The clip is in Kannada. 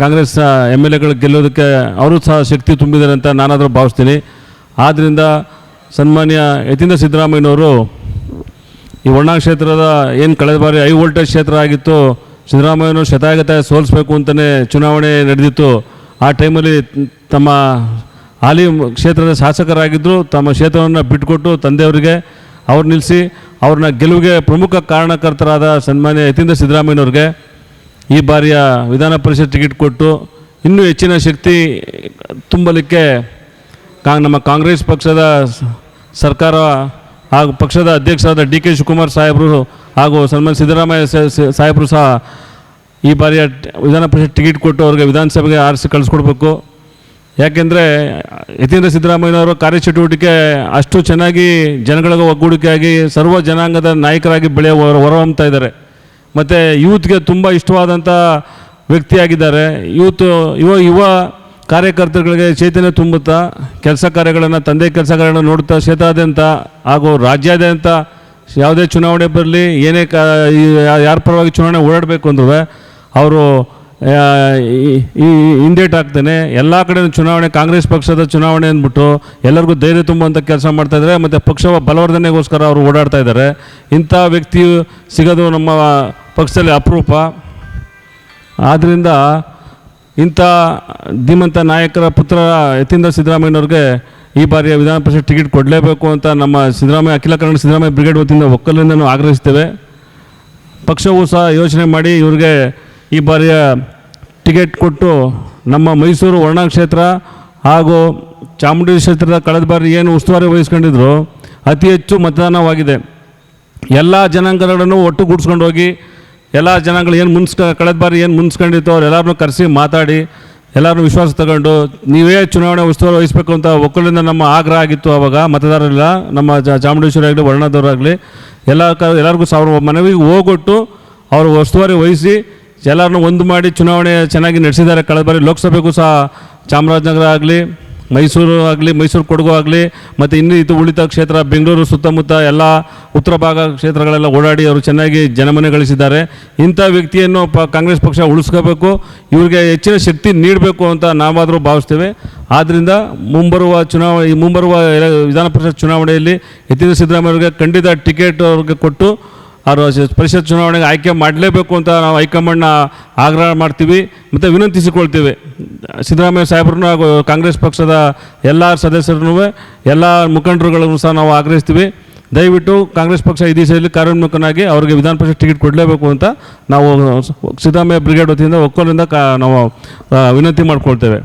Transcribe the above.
ಕಾಂಗ್ರೆಸ್ ಎಂ ಎಲ್ ಎಗಳು ಗೆಲ್ಲೋದಕ್ಕೆ ಅವರು ಸಹ ಶಕ್ತಿ ತುಂಬಿದ್ದಾರೆ ಅಂತ ನಾನಾದರೂ ಭಾವಿಸ್ತೀನಿ. ಆದ್ದರಿಂದ ಸನ್ಮಾನ್ಯ ಯತೀಂದ್ರ ಸಿದ್ದರಾಮಯ್ಯನವರು ಈ ವರ್ಣಾ ಕ್ಷೇತ್ರದ ಏನು ಕಳೆದ ಬಾರಿ ಹೈ ವೋಲ್ಟೇಜ್ ಕ್ಷೇತ್ರ ಆಗಿತ್ತು, ಸಿದ್ದರಾಮಯ್ಯನವರು ಶತಾಯಗತ ಸೋಲಿಸಬೇಕು ಅಂತಲೇ ಚುನಾವಣೆ ನಡೆದಿತ್ತು. ಆ ಟೈಮಲ್ಲಿ ತಮ್ಮ ಹಾಲಿ ಕ್ಷೇತ್ರದ ಶಾಸಕರಾಗಿದ್ದರು ತಮ್ಮ ಕ್ಷೇತ್ರವನ್ನು ಬಿಟ್ಟುಕೊಟ್ಟು ತಂದೆಯವರಿಗೆ ಅವ್ರು ನಿಲ್ಲಿಸಿ ಅವ್ರನ್ನ ಗೆಲುವಿಗೆ ಪ್ರಮುಖ ಕಾರಣಕರ್ತರಾದ ಸನ್ಮಾನ್ಯ ಯತೀಂದ್ರ ಸಿದ್ದರಾಮಯ್ಯನವ್ರಿಗೆ ಈ ಬಾರಿಯ ವಿಧಾನ ಪರಿಷತ್ ಟಿಕೆಟ್ ಕೊಟ್ಟು ಇನ್ನೂ ಹೆಚ್ಚಿನ ಶಕ್ತಿ ತುಂಬಲಿಕ್ಕೆ ಕಾ ನಮ್ಮ ಕಾಂಗ್ರೆಸ್ ಪಕ್ಷದ ಸರ್ಕಾರ ಹಾಗೂ ಪಕ್ಷದ ಅಧ್ಯಕ್ಷರಾದ ಡಿ ಕೆ ಶಿವಕುಮಾರ್ ಸಾಹೇಬರು ಹಾಗೂ ಸನ್ಮಾನ್ಯ ಸಿದ್ದರಾಮಯ್ಯ ಸಾಹೇಬರು ಸಹ ಈ ಬಾರಿಯ ವಿಧಾನ ಪರಿಷತ್ ಟಿಕೆಟ್ ಕೊಟ್ಟು ಅವ್ರಿಗೆ ವಿಧಾನಸಭೆಗೆ ಆರಿಸಿ ಕಳಿಸ್ಕೊಡ್ಬೇಕು. ಯಾಕೆಂದರೆ ಯತೀಂದ್ರ ಸಿದ್ದರಾಮಯ್ಯನವರು ಕಾರ್ಯಚಟುವಟಿಕೆ ಅಷ್ಟು ಚೆನ್ನಾಗಿ ಜನಗಳಿಗೆ ಒಗ್ಗೂಡಿಕೆಯಾಗಿ ಸರ್ವ ಜನಾಂಗದ ನಾಯಕರಾಗಿ ಬೆಳೆಯ ಹೊರ, ಹೊರಹೊಮ್ತಾ ಇದ್ದಾರೆ. ಮತ್ತು ಯೂತ್ಗೆ ತುಂಬ ಇಷ್ಟವಾದಂಥ ವ್ಯಕ್ತಿಯಾಗಿದ್ದಾರೆ. ಯೂತ್ ಯುವ ಯುವ ಕಾರ್ಯಕರ್ತರುಗಳಿಗೆ ಚೈತನ್ಯ ತುಂಬುತ್ತಾ, ಕೆಲಸ ಕಾರ್ಯಗಳನ್ನು, ತಂದೆ ಕೆಲಸಗಳನ್ನು ನೋಡುತ್ತಾ ನೋಡ್ತಾ ಕ್ಷೇತ್ರಾದ್ಯಂತ ಹಾಗೂ ರಾಜ್ಯಾದ್ಯಂತ ಯಾವುದೇ ಚುನಾವಣೆ ಬರಲಿ, ಏನೇ ಕಾ ಯಾರ ಪರವಾಗಿ ಚುನಾವಣೆ ಓಡಾಡಬೇಕು ಅಂದ್ರೂ ಅವರು ಈ ಹಿಂದೇಟ್ ಹಾಕ್ತಾನೆ ಎಲ್ಲ ಕಡೆ ಚುನಾವಣೆ, ಕಾಂಗ್ರೆಸ್ ಪಕ್ಷದ ಚುನಾವಣೆ ಅಂದ್ಬಿಟ್ಟು ಎಲ್ಲರಿಗೂ ಧೈರ್ಯ ತುಂಬುವಂಥ ಕೆಲಸ ಮಾಡ್ತಾ ಇದ್ದಾರೆ. ಮತ್ತು ಪಕ್ಷ ಬಲವರ್ಧನೆಗೋಸ್ಕರ ಅವರು ಓಡಾಡ್ತಾ ಇದ್ದಾರೆ. ಇಂಥ ವ್ಯಕ್ತಿಯು ಸಿಗೋದು ನಮ್ಮ ಪಕ್ಷದಲ್ಲಿ ಅಪರೂಪ. ಆದ್ದರಿಂದ ಇಂಥ ಧೀಮಂತ ನಾಯಕರ ಪುತ್ರ ಯತೀಂದ್ರ ಸಿದ್ದರಾಮಯ್ಯನವ್ರಿಗೆ ಈ ಬಾರಿಯ ವಿಧಾನ ಪರಿಷತ್ ಟಿಕೆಟ್ ಕೊಡಲೇಬೇಕು ಅಂತ ನಮ್ಮ ಸಿದ್ದರಾಮಯ್ಯ, ಅಖಿಲ ಕನ್ನಡ ಸಿದ್ದರಾಮಯ್ಯ ಬ್ರಿಗೇಡ್ ವತಿಯಿಂದ ಒಕ್ಕಲಿಂದನೂ ಆಗ್ರಹಿಸ್ತೇವೆ ಪಕ್ಷವೂ ಸಹ ಯೋಚನೆ ಮಾಡಿ ಇವ್ರಿಗೆ ಈ ಬಾರಿಯ ಟಿಕೆಟ್ ಕೊಟ್ಟು ನಮ್ಮ ಮೈಸೂರು ವರ್ಣ ಕ್ಷೇತ್ರ ಹಾಗೂ ಚಾಮುಂಡಿ ಕ್ಷೇತ್ರದ ಕಳೆದ ಬಾರಿ ಏನು ಉಸ್ತುವಾರಿ ವಹಿಸ್ಕೊಂಡಿದ್ರು, ಅತಿ ಹೆಚ್ಚು ಮತದಾನವಾಗಿದೆ. ಎಲ್ಲ ಜನಾಂಗಗಳನ್ನು ಒಟ್ಟುಗೂಡಿಸ್ಕೊಂಡು ಹೋಗಿ ಎಲ್ಲ ಜನಗಳು ಏನು ಮುನ್ಸ್ಕ, ಕಳೆದ ಬಾರಿ ಏನು ಮುನ್ಸ್ಕೊಂಡಿತ್ತು ಅವ್ರೆಲ್ಲರನ್ನೂ ಕರೆಸಿ ಮಾತಾಡಿ ಎಲ್ಲರನ್ನೂ ವಿಶ್ವಾಸ ತಗೊಂಡು ನೀವೇ ಚುನಾವಣೆ ಉಸ್ತುವಾರಿ ವಹಿಸಬೇಕು ಅಂತ ಒಕ್ಕಲಿಂದ ನಮ್ಮ ಆಗ್ರಹ ಆಗಿತ್ತು ಆವಾಗ ಮತದಾರರೆಲ್ಲ, ನಮ್ಮ ಚಾಮುಂಡೇಶ್ವರಿ ಆಗಲಿ ವರ್ಣದವರಾಗಲಿ ಎಲ್ಲ ಕ, ಎಲ್ಲರಿಗೂ ಸಾವಿರ ಮನವಿಗೆ ಹೋಗೊಟ್ಟು ಅವರು ಉಸ್ತುವಾರಿ ವಹಿಸಿ ಎಲ್ಲರನ್ನೂ ಒಂದು ಮಾಡಿ ಚುನಾವಣೆ ಚೆನ್ನಾಗಿ ನಡೆಸಿದ್ದಾರೆ. ಕಳೆದ ಬಾರಿ ಲೋಕಸಭೆಗೂ ಸಹ ಚಾಮರಾಜನಗರ ಆಗಲಿ ಮೈಸೂರು ಆಗಲಿ, ಮೈಸೂರು ಕೊಡಗು ಆಗಲಿ, ಮತ್ತು ಇನ್ನೂ ಇದು ಉಳಿದ ಕ್ಷೇತ್ರ ಬೆಂಗಳೂರು ಸುತ್ತಮುತ್ತ ಎಲ್ಲ ಉತ್ತರ ಭಾಗ ಕ್ಷೇತ್ರಗಳೆಲ್ಲ ಓಡಾಡಿ ಅವರು ಚೆನ್ನಾಗಿ ಜನಮನೆ ಗಳಿಸಿದ್ದಾರೆ. ಇಂಥ ವ್ಯಕ್ತಿಯನ್ನು ಪ ಕಾಂಗ್ರೆಸ್ ಪಕ್ಷ ಉಳಿಸ್ಕೋಬೇಕು, ಇವರಿಗೆ ಹೆಚ್ಚಿನ ಶಕ್ತಿ ನೀಡಬೇಕು ಅಂತ ನಾವಾದರೂ ಭಾವಿಸ್ತೇವೆ. ಆದ್ದರಿಂದ ಮುಂಬರುವ ಚುನಾವಣೆ ಈ ಮುಂಬರುವ ವಿಧಾನ ಪರಿಷತ್ ಚುನಾವಣೆಯಲ್ಲಿ ಯತೀಂದ್ರ ಸಿದ್ದರಾಮಯ್ಯವ್ರಿಗೆ ಖಂಡಿತ ಟಿಕೆಟ್ ಅವ್ರಿಗೆ ಕೊಟ್ಟು, ಅವರು ಪರಿಷತ್ ಚುನಾವಣೆಗೆ ಆಯ್ಕೆ ಮಾಡಲೇಬೇಕು ಅಂತ ನಾವು ಹೈಕಮಾಂಡ್ನ ಆಗ್ರಹ ಮಾಡ್ತೀವಿ, ಮತ್ತು ವಿನಂತಿಸಿಕೊಳ್ತೀವಿ. ಸಿದ್ದರಾಮಯ್ಯ ಸಾಹೇಬ್ರನ್ನೂ ಕಾಂಗ್ರೆಸ್ ಪಕ್ಷದ ಎಲ್ಲ ಸದಸ್ಯರನ್ನೂ ಎಲ್ಲ ಮುಖಂಡರುಗಳನ್ನು ಸಹ ನಾವು ಆಗ್ರಹಿಸ್ತೀವಿ. ದಯವಿಟ್ಟು ಕಾಂಗ್ರೆಸ್ ಪಕ್ಷ ಈ ದಿಸೆಯಲ್ಲಿ ಕಾರ್ಯೋನ್ಮುಖನಾಗಿ ಅವರಿಗೆ ವಿಧಾನ ಪರಿಷತ್ ಟಿಕೆಟ್ ಕೊಡಲೇಬೇಕು ಅಂತ ನಾವು ಸಿದ್ದರಾಮಯ್ಯ ಬ್ರಿಗೇಡ್ ವತಿಯಿಂದ ಒಕ್ಕೋಲಿಂದ ಕಾ ನಾವು ವಿನಂತಿ ಮಾಡ್ಕೊಳ್ತೇವೆ.